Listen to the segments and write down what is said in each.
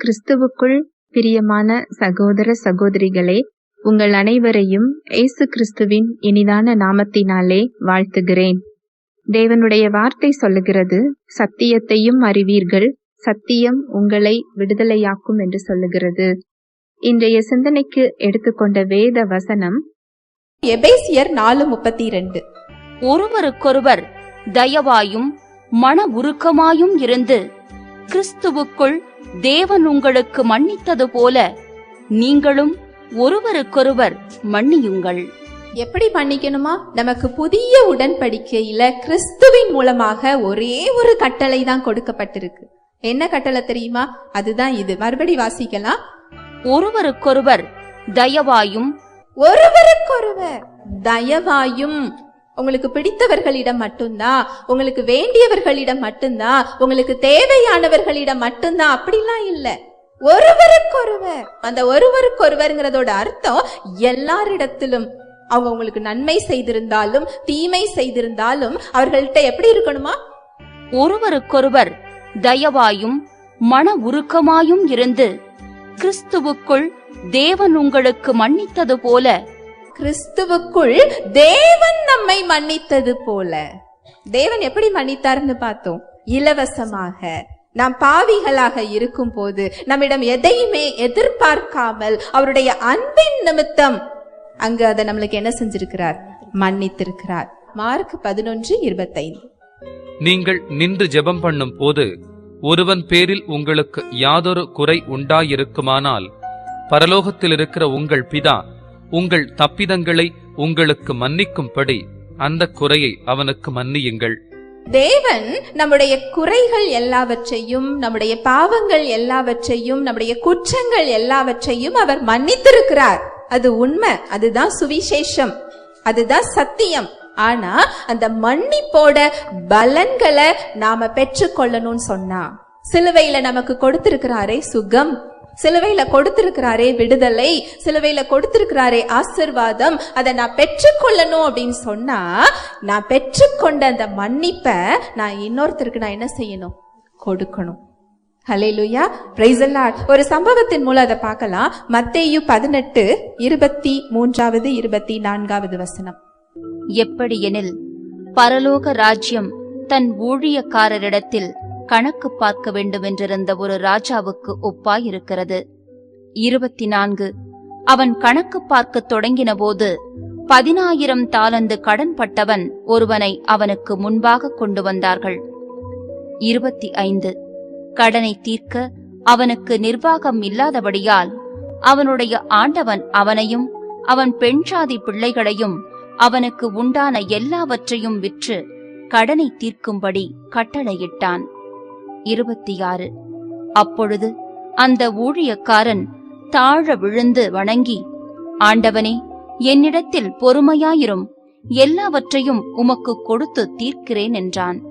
கிறிஸ்துவுக்குள் பிரியமான சகோதர சகோதரிகளே உங்கள் அனைவரையும் இயேசு கிறிஸ்துவின் இனிதான நாமத்தினாலே வாழ்த்துகிறேன். தேவனுடைய வார்த்தை சொல்லுகிறது சத்தியத்தையும் அறிவீர்கள் சத்தியம் உங்களை விடுதலையாக்கும் என்று சொல்லுகிறது. இன்றைய சிந்தனைக்கு எடுத்துக்கொண்ட வேத வசனம் எபேசியர் நாலு முப்பத்தி ரெண்டு ஒருவருக்கொருவர் தயவாயும் மன உருக்கமாயும் இருந்து கிறிஸ்துவுக்குள் தேவன் உங்களுக்கு மன்னித்தது போல நீங்களும் ஒருவருக்கொருவர் மன்னியுங்கள். எப்படி பண்ணிக்கணுமா நமக்கு புதிய உடன்படிக்கையில கிறிஸ்துவின் மூலமாக ஒரே ஒரு கட்டளை தான் கொடுக்கப்பட்டிருக்கு. என்ன கட்டளை தெரியுமா? அதுதான் இது. மறுபடி வாசிக்கலாம். ஒருவருக்கொருவர் தயவாயும் ஒருவருக்கொருவர் தயவாயும் உங்களுக்கு பிடித்தவர்களிடம் மட்டும்தான் உங்களுக்கு வேண்டியவர்களிடம் மட்டும்தான் உங்களுக்கு தேவையானவர்களிடம் மட்டும்தான் அப்படிலாம் இல்லை. ஒருவருக்கொருவர் அந்த ஒருவருக்கொருவர்ங்கிறதோட அர்த்தம் எல்லாரிடத்திலும் அவங்க உங்களுக்கு நன்மை செய்திருந்தாலும் தீமை செய்திருந்தாலும் அவர்கள்ட்ட எப்படி இருக்கணுமா? ஒருவருக்கொருவர் தயவாயும் மன உருக்கமாயும் இருந்து கிறிஸ்துவுக்குள் தேவன் உங்களுக்கு மன்னித்தது போல கிறிஸ்துவுக்குள் தேவன் நம்மை மன்னித்தது போல. தேவன் எப்படி மன்னித்தார்னு பார்த்தோம். இலவசமாக. நாம் பாவிகளாக இருக்கும் போது நம்மிடம் எதையுமே எதிர்பார்க்காமல் அவருடைய அன்பின் நிமித்தம் அங்கு அதை நம்மளுக்கு என்ன செஞ்சிருக்கிறார்? மன்னித்திருக்கிறார். மார்க் பதினொன்று இருபத்தைந்து. நீங்கள் நின்று ஜெபம் பண்ணும் போது ஒருவன் பேரில் உங்களுக்கு யாதொரு குறை உண்டாயிருக்குமானால் பரலோகத்தில் இருக்கிற உங்கள் பிதா உங்கள் தப்பிதங்களை உங்களுக்கு மன்னிக்கும்படி அந்த குறையை அவனுக்கு மன்னியுங்கள். தேவன் நம்முடைய குறைகள் எல்லாவற்றையும் நம்முடைய பாவங்கள் எல்லாவற்றையும் நம்முடைய குற்றங்கள் எல்லாவற்றையும் அவர் மன்னித்திருக்கிறார். அது உண்மை அதுதான் சுவிசேஷம் அதுதான் சத்தியம். ஆனா அந்த மன்னிப்போட பலன்களை நாம பெற்றுக்கொள்ளணும்னு சொன்னா சிலுவையில நமக்கு கொடுத்திருக்கிறாரே சுகம். சிலுவையில கொடுத்திருக்கிறாரே விடுதலை சிலுவையில கொடுத்திருக்கிறாரே ஆசிர்வாதம் அதை நான் பெற்றுக்கொள்ளணும் அப்படின்னு சொன்னா நான் பெற்றுக்கொண்ட அந்த மன்னிப்பை நான் இன்னொருத்தருக்கு நான் என்ன செய்யணும்? கொடுக்கணும். ஹலேலுயா பிரைசல்லாட் ஒரு சம்பவத்தின் மூலம் அதை பார்க்கலாம். மத்தேயு பதினெட்டு இருபத்தி மூன்றாவது இருபத்தி நான்காவது வசனம். எப்படியெனில் பரலோக ராஜ்யம் தன் ஊழியக்காரரிடத்தில் கணக்கு பார்க்க வேண்டுமென்றிருந்த ஒரு ராஜாவுக்கு ஒப்பாயிருக்கிறது. இருபத்தி நான்கு அவன் கணக்கு பார்க்கத் தொடங்கினபோது பதினாயிரம் தாளந்து கடன்பட்டவன் ஒருவனை அவனுக்கு முன்பாக கொண்டு வந்தார்கள். இருபத்தி ஐந்து கடனை தீர்க்க அவனுக்கு நிர்வாகம் இல்லாதபடியால் அவனுடைய ஆண்டவன் அவனையும் அவன் பெண்சாதி பிள்ளைகளையும் அவனுக்கு உண்டான எல்லாவற்றையும் விற்று கடனை தீர்க்கும்படி கட்டளையிட்டான். இருபத்தி ஆறு அப்பொழுது அந்த ஊழியக்காரன் தாழ விழுந்து வணங்கி ஆண்டவனே என்னிடத்தில் பொறுமையாயிரும். எல்லாவற்றையும் உமக்கு கொடுத்து தீர்க்கிறேன் என்றான்.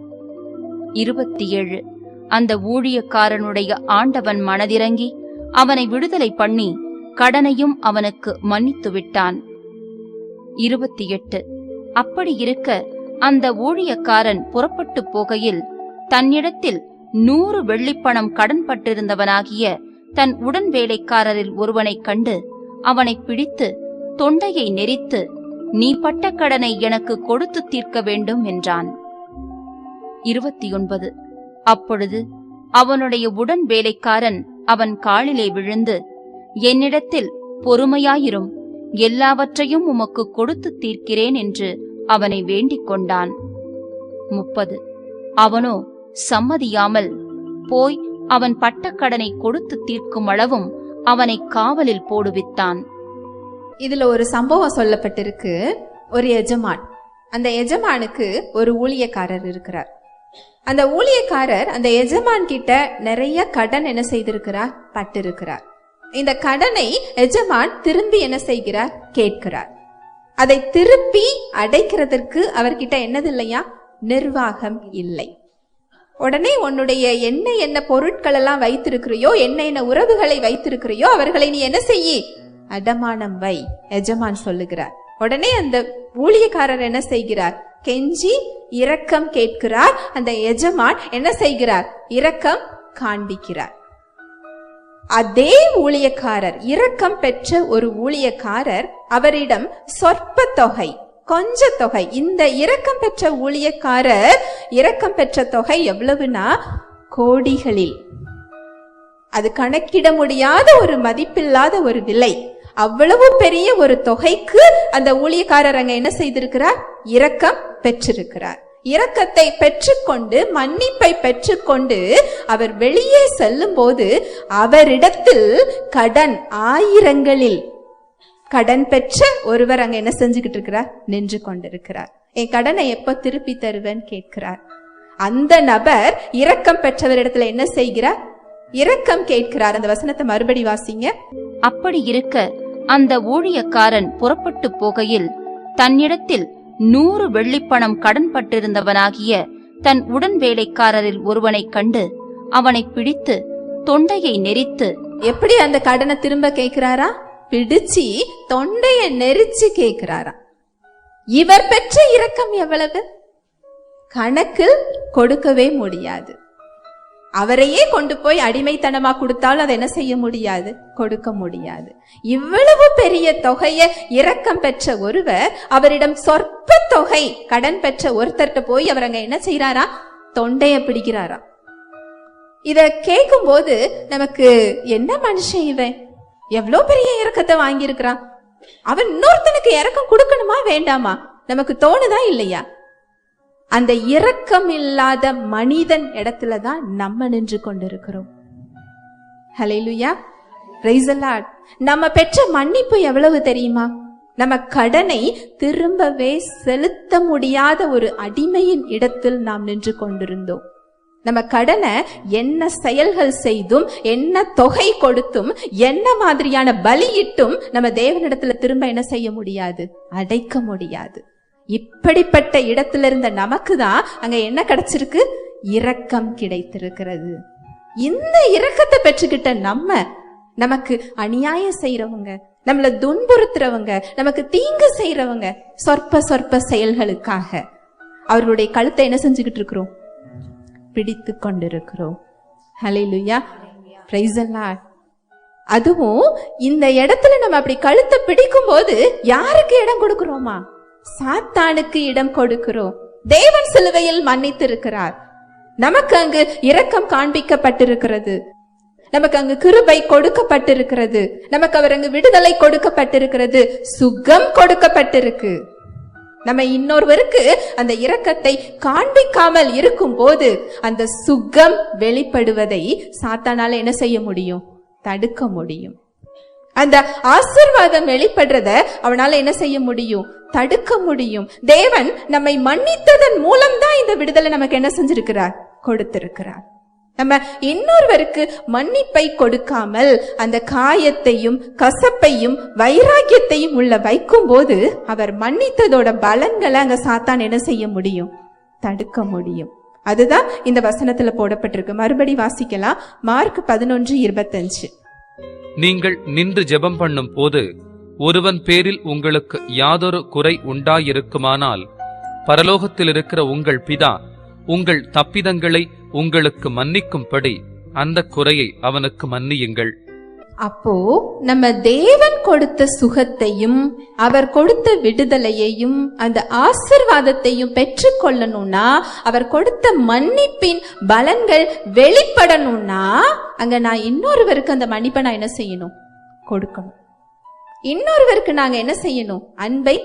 இருபத்தி ஏழு அந்த ஊழியக்காரனுடைய ஆண்டவன் மனதிறங்கி அவனை விடுதலை பண்ணி கடனையும் அவனுக்கு மன்னித்து விட்டான். இருபத்தி எட்டு அப்படி இருக்க அந்த ஊழியக்காரன் புறப்பட்டு போகையில் தன்னிடத்தில் நூறு வெள்ளிப்பணம் கடன்பட்டிருந்தவனாகிய தன் உடன் வேலைக்காரரில் ஒருவனைக் கண்டு அவனை பிடித்து தொண்டையை நெரித்து நீ பட்ட கடனை எனக்கு கொடுத்து தீர்க்க வேண்டும் என்றான். இருபத்தி ஒன்பது அப்பொழுது அவனுடைய உடன் வேலைக்காரன் அவன் காலிலே விழுந்து என்னிடத்தில் பொறுமையாயிரும் எல்லாவற்றையும் உமக்கு கொடுத்து தீர்க்கிறேன் என்று அவனை வேண்டிக் கொண்டான். முப்பது. அவனோ சம்மதியாமல் போய் அவன் பட்டக்கடனை கொடுத்து தீர்க்கும் அளவும் அவனை காவலில் போடுவித்தான். இதுல ஒரு சம்பவம் சொல்லப்பட்டிருக்கு. ஒரு எஜமான். அந்த எஜமானுக்கு ஒரு ஊழியக்காரர் இருக்கிறார். அந்த ஊழியக்காரர் அந்த எஜமான் கிட்ட நிறைய கடன் என்ன செய்திருக்கிறார்? பட்டிருக்கிறார். இந்த கடனை எஜமான் திரும்பி என்ன செய்கிறார்? கேட்கிறார். அதை திருப்பி அடைக்கிறதற்கு அவர்கிட்ட என்னது இல்லையா நிர்வாகம் இல்லை. உடனே உன்னுடைய என்ன என்ன பொருட்கள் எல்லாம் வைத்திருக்கிறியோ என்ன என்ன உறவுகளை வைத்திருக்கிறியோ அவர்களை நீ என்ன செய்யி? அடமானம் வை எஜமான் சொல்லுகிறார். உடனே அந்த ஊழியக்காரர் என்ன செய்கிறார்? கெஞ்சி இரக்கம் கேட்கிறார். அந்த எஜமான் என்ன செய்கிறார்? இரக்கம் காண்பிக்கிறார். அதே ஊழியக்காரர் இரக்கம் பெற்ற ஒரு ஊழியக்காரர் அவரிடம் சொற்ப தொகை கொஞ்ச தொகை. இந்த இரக்கம் பெற்ற ஊழியக்காரர் இரக்கம் பெற்ற தொகை எவ்வளவுனா? கோடிகளில். அது கணக்கிட முடியாத ஒரு மதிப்பில்லாத ஒரு விலை. அவ்வளவு பெரிய ஒரு தொகைக்கு அந்த ஊழியக்காரர் அங்க என்ன செய்திருக்கிறார்? இரக்கம் பெற்றிருக்கிறார். இரக்கத்தை பெற்றுக்கொண்டு மன்னிப்பை பெற்றுக்கொண்டு அவர் வெளியே செல்லும் போது அவரிடத்தில் கடன் ஆயிரங்களில் கடன் பெற்ற ஒருவர் அங்க என்ன செஞ்சுக்கிட்டு இருக்கிறார் நின்று கொண்டிருக்கிறார். என் கடனை எப்ப திருப்பி தருவேன் கேட்கிறார். அந்த நபர் இரக்கம் பெற்றவரிடத்துல என்ன செய்கிறார்? இரக்கம் கேட்கிறார். அந்த வசனத்தை மறுபடி வாசிங்க. அப்படி இருக்க அந்த ஊழியக்காரன் புறப்பட்டு போகையில் தன்னிடத்தில் நூறு வெள்ளிப்பணம் கடன் பட்டிருந்தவனாகிய தன் உடன் வேலைக்காரரில் ஒருவனைக் கண்டு அவனை பிடித்து தொண்டையை நெரித்து எப்படி அந்த கடனை திரும்ப கேட்கிறாரா? பிடிச்சு தொண்டைய நெரிச்சு கேட்கிறாரா இவர் பெற்ற இரக்கம் எவ்வளவு? கணக்கில் கொடுக்கவே முடியாது. அவரையே கொண்டு போய் அடிமைத்தனமா கொடுத்தாலும் அதை என்ன செய்ய முடியாது? கொடுக்க முடியாது. இவ்வளவு பெரிய தொகையை இரக்கம் பெற்ற ஒருவர் அவரிடம் சொற்ப தொகை கடன் பெற்ற ஒருத்தர்கிட்ட போய் அவர் அங்க என்ன செய்யறாரா தொண்டைய பிடிக்கிறாரா இத கேட்கும்போது நமக்கு என்ன மனுஷன் இவன்? எவ்வளோ பெரிய இறக்கத்தை வாங்கியிருக்கிறான்? அவன் இன்னொருத்தனுக்கு இறக்கம் கொடுக்கணுமா வேண்டாமா? நமக்கு தோணுதா இல்லையா? அந்த இரக்கம் இல்லாத மனிதன் இடத்துல தான் நம்ம நின்று கொண்டிருக்கிறோம். ஹalleluya praise நம்ம பெற்ற மன்னிப்பு எவ்வளவு தெரியுமா? நம்ம கடனை திரும்பவே செலுத்த முடியாத ஒரு அடிமையின் இடத்தில் நாம் நின்று கொண்டிருந்தோம். நம்ம கடனை என்ன செயல்கள் செய்தும் என்ன தொகை கொடுத்தும் என்ன மாதிரியான பலியிட்டும் நம்ம தேவனிடத்துல திரும்ப என்ன செய்ய முடியாது? அடைக்க முடியாது. இப்படிப்பட்ட இடத்துல இருந்த நமக்கு தான் அங்க என்ன கிடைச்சிருக்கு? இரக்கம் கிடைத்திருக்கிறது. இந்த இரக்கத்தை பெற்றுக்கிட்ட நம்ம நமக்கு அநியாயம் செய்யறவங்க நம்மள துன்புறுத்துறவங்க நமக்கு தீங்கு செய்யறவங்க சொற்ப சொற்ப செயல்களுக்காக அவர்களுடைய கழுத்தை என்ன செஞ்சுக்கிட்டு இருக்கிறோம்? பிடித்து கொண்டிருக்கிறோம். ஹalleluya praise the அதுவும் இந்த இடத்துல நம்ம அப்படி கழுத்தை பிடிக்கும் போது யாருக்கு இடம் கொடுக்கிறோமா? சாத்தானுக்கு இடம் கொடுக்கிறோம். தேவன் சிலுவையில் மன்னித்து இருக்கிறார் நமக்கு அங்கு இரக்கம் காண்பிக்கப்பட்டிருக்கிறது. நமக்கு அங்கு கிருபை கொடுக்கப்பட்டிருக்கிறது. நமக்கு அவர் அங்கு விடுதலை கொடுக்கப்பட்டிருக்கிறது. சுகம் கொடுக்கப்பட்டிருக்கு. நம்ம இன்னொருவருக்கு அந்த இரக்கத்தை காண்பிக்காமல் இருக்கும் போது அந்த சுகம் வெளிப்படுவதை சாத்தானால என்ன செய்ய முடியும்? தடுக்க முடியும். அந்த ஆசிர்வாதம் வெளிப்படுறத அவனால என்ன செய்ய முடியும்? தடுக்க முடியும். தேவன் நம்மை மன்னித்ததன் மூலம்தான் இந்த விடுதலை நமக்கு என்ன செஞ்சிருக்கிறார்? கொடுத்திருக்கிறார். நம்ம இன்னொருவருக்கு மன்னிப்பை கொடுக்காமல் அந்த காயத்தையும் கசப்பையும் வைராக்கியத்தையும் உள்ள வைக்கும் போது அவர் மன்னித்ததோட பலன்களை அங்க சாத்தான் என்ன செய்ய முடியும்? தடுக்க முடியும். அதுதான் இந்த வசனத்துல போடப்பட்டிருக்கு. மறுபடி வாசிக்கலாம். மார்க் பதினொன்று இருபத்தஞ்சு. நீங்கள் நின்று ஜெபம் பண்ணும் போது ஒருவன் பேரில் உங்களுக்கு யாதொரு குறை உண்டாயிருக்குமானால் பரலோகத்தில் இருக்கிற உங்கள் பிதா உங்கள் தப்பிதங்களை உங்களுக்கு மன்னிக்கும்படி அந்த குறையை அவனுக்கு மன்னியுங்கள். அப்போ நம்ம தேவன் கொடுத்த சுகத்தையும் அவர் கொடுத்த விடுதலையையும் அந்த ஆசிர்வாதத்தையும் பெற்றுக்கொள்ளணும்னா அவர் கொடுத்த மன்னிப்பின் பலன்கள் வெளிப்படணும்னா அங்க நான் இன்னொருவருக்கு அந்த மன்னிப்பை நான் என்ன செய்யணும்? கொடுக்கணும். இன்னொருவருக்கு நாங்க என்ன செய்யணும்? அன்பை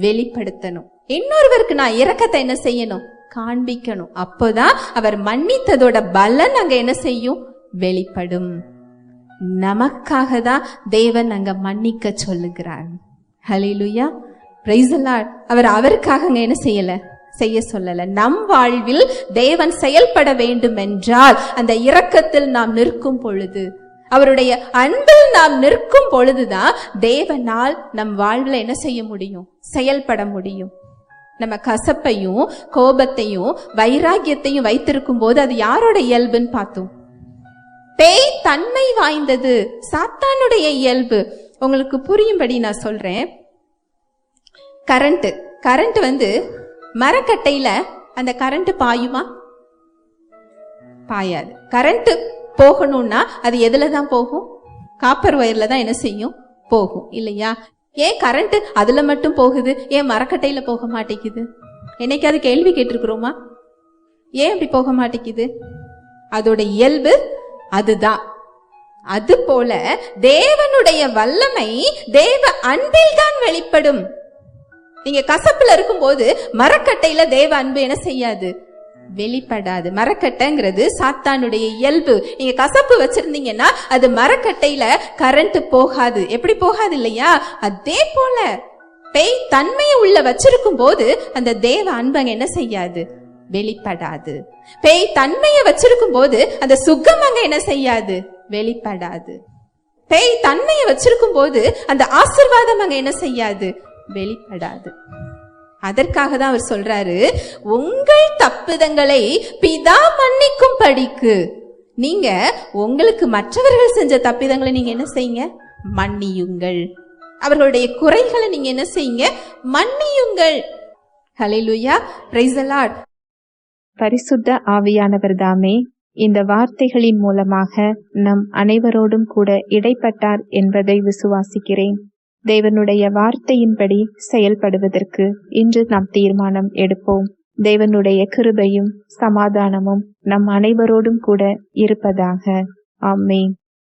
வெளிப்படுத்தணும். இன்னொருவருக்கு நான் இரக்கத்தை என்ன செய்யணும்? காண்பிக்கணும். அப்போதான் அவர் மன்னித்ததோட பலன் அங்க என்ன செய்யும்? வெளிப்படும். நமக்காக தான் தேவன் அங்க மன்னிக்க சொல்லுகிறார். ஹலிலுயா பிரைசலாட் அவர் அவருக்காக அங்க என்ன செய்யல? செய்ய சொல்லல. நம் வாழ்வில் தேவன் செயல்பட வேண்டும் என்றால் அந்த இரக்கத்தில் நாம் நிற்கும் பொழுது அவருடைய அன்பில் நாம் நிற்கும் பொழுதுதான் தேவனால் நம் வாழ்வில் என்ன செய்ய முடியும்? செயல்பட முடியும். நம்ம கசப்பையும் கோபத்தையும் வைராகியத்தையும் வைத்திருக்கும் போது அது யாரோட இயல்புன்னு பார்த்தோம். பேய் தன்மை வாய்ந்தது. சாத்தானுடைய இயல்பு. உங்களுக்கு புரியும்படி நான் சொல்றேன். கரண்ட். கரண்ட் வந்து மரக்கட்டையில அந்த கரண்ட் பாயுமா? பாயாது. கரண்ட் போகணும்னா அது எதுல தான் போகும்? காப்பர் ஒயர்ல தான் என்ன செய்யும்? போகும். இல்லையா? ஏன் கரண்ட் அதுல மட்டும் போகுது? ஏன் மரக்கட்டையில போக மாட்டேங்குது? என்னைக்காவது கேள்வி கேட்டிருக்கிறோமா? ஏன் அப்படி போக மாட்டேங்குது? அதோட இயல்பு அதுதான். அது போல தேவனுடைய வல்லமை தேவ அன்பில் தான் வெளிப்படும். நீங்க கசப்புல இருக்கும்போது மரக்கட்டையில தேவ அன்பு என்ன செய்யாது? வெளிப்படாது. மரக்கட்டைங்கிறது சாத்தானுடைய இயல்பு. நீங்க கசப்பு வச்சிருந்தீங்கன்னா அது மரக்கட்டையில கரண்ட் போகாது. எப்படி போகாது இல்லையா? அதே போல பேய் தன்மையை உள்ள வச்சிருக்கும் போது அந்த தேவ அன்பங்க என்ன செய்யாது? வெளிப்படாது. பேய் தன்மையை வச்சிருக்கும் போது அந்த சுகம் அங்க என்ன செய்யாது? வெளிப்படாது. பேய் தன்மையை வச்சிருக்கும் போது அந்த ஆசிர்வாதம் அங்க என்ன செய்யாது? வெளிப்படாது. அதற்காக தான் அவர் சொல்றாரு உங்கள் தப்பிதங்களை பிதா மன்னிக்கும் படிக்கு. நீங்க உங்களுக்கு மற்றவர்கள் செஞ்ச தப்பிதங்களை நீங்க என்ன செய்யுங்க? மன்னியுங்கள். அவர்களுடைய குறைகளை நீங்க என்ன செய்யுங்க? மன்னியுங்கள். ஹலெலுயா பிரைசலாட் பரிசுத்த ஆவியானவர் தாமே இந்த வார்த்தைகளின் மூலமாக நம் அனைவரோடும் கூட இடைப்பட்டார் என்பதை விசுவாசிக்கிறேன். தேவனுடைய வார்த்தையின்படி செயல்படுவதற்கு இன்று நாம் தீர்மானம் எடுப்போம். தேவனுடைய கிருபையும் சமாதானமும் நம் அனைவரோடும் கூட இருப்பதாக. ஆமென்.